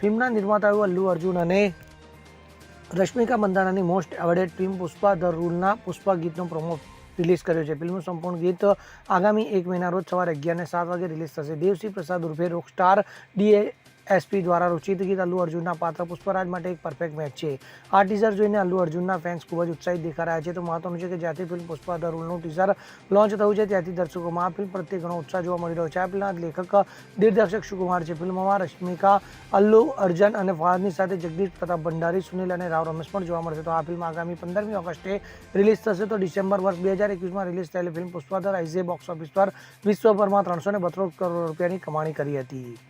ફિલ્મના નિર્માતાઓ અલ્લુ અર્જુન અને Rashmika મંદાનાની most awarded film Pushpa the રૂલના Pushpa ગીતનો પ્રોમો રિલીઝ કર્યો છે. ફિલ્મનું સંપૂર્ણ ગીત આગામી એક મહિના રોજ સવારે અગિયારને સાત વાગે રિલીઝ થશે. દેવસિંહ પ્રસાદ ઉર્ફે રોકસ્ટાર ડીએસપી દ્વારા રુચિત ગીત અલ્લુ અર્જુનના પાત્ર પુષ્પરાજ માટે એક પરફેક્ટ મેચ છે. આ ટીઝર જોઈને અલ્લુ અર્જુનના ફેન્સ ખૂબ જ ઉત્સાહિત દેખાઈ રહ્યા છે. તો મહત્વનું છે કે જ્યાંથી ફિલ્મ પુષ્પા ધ રૂલનું ટીઝર લોન્ચ થયું છે, ત્યાંથી દર્શકોમાં આ ફિલ્મ પ્રત્યે ઘણો ઉત્સાહ જોવા મળી રહ્યો છે. આ ફિલ્મના લેખક દિગ્દર્શક સુકુમાર છે. ફિલ્મમાં રશ્મિકા, અલ્લુ અર્જુન અને ફહાદની સાથે જગદીશ પ્રતાપ ભંડારી, સુનિલ અને રાવ રમેશ પણ જોવા મળશે. તો આ ફિલ્મ આગામી પંદરમી ઓગસ્ટે રિલીઝ થશે. તો ડિસેમ્બર વર્ષ બે હજાર એકવીસમાં રિલીઝ થયેલી film Pushpa the box office પર વિશ્વભરમાં ત્રણસો ને બત્રીસ કરોડ રૂપિયાની કમાણી કરી હતી.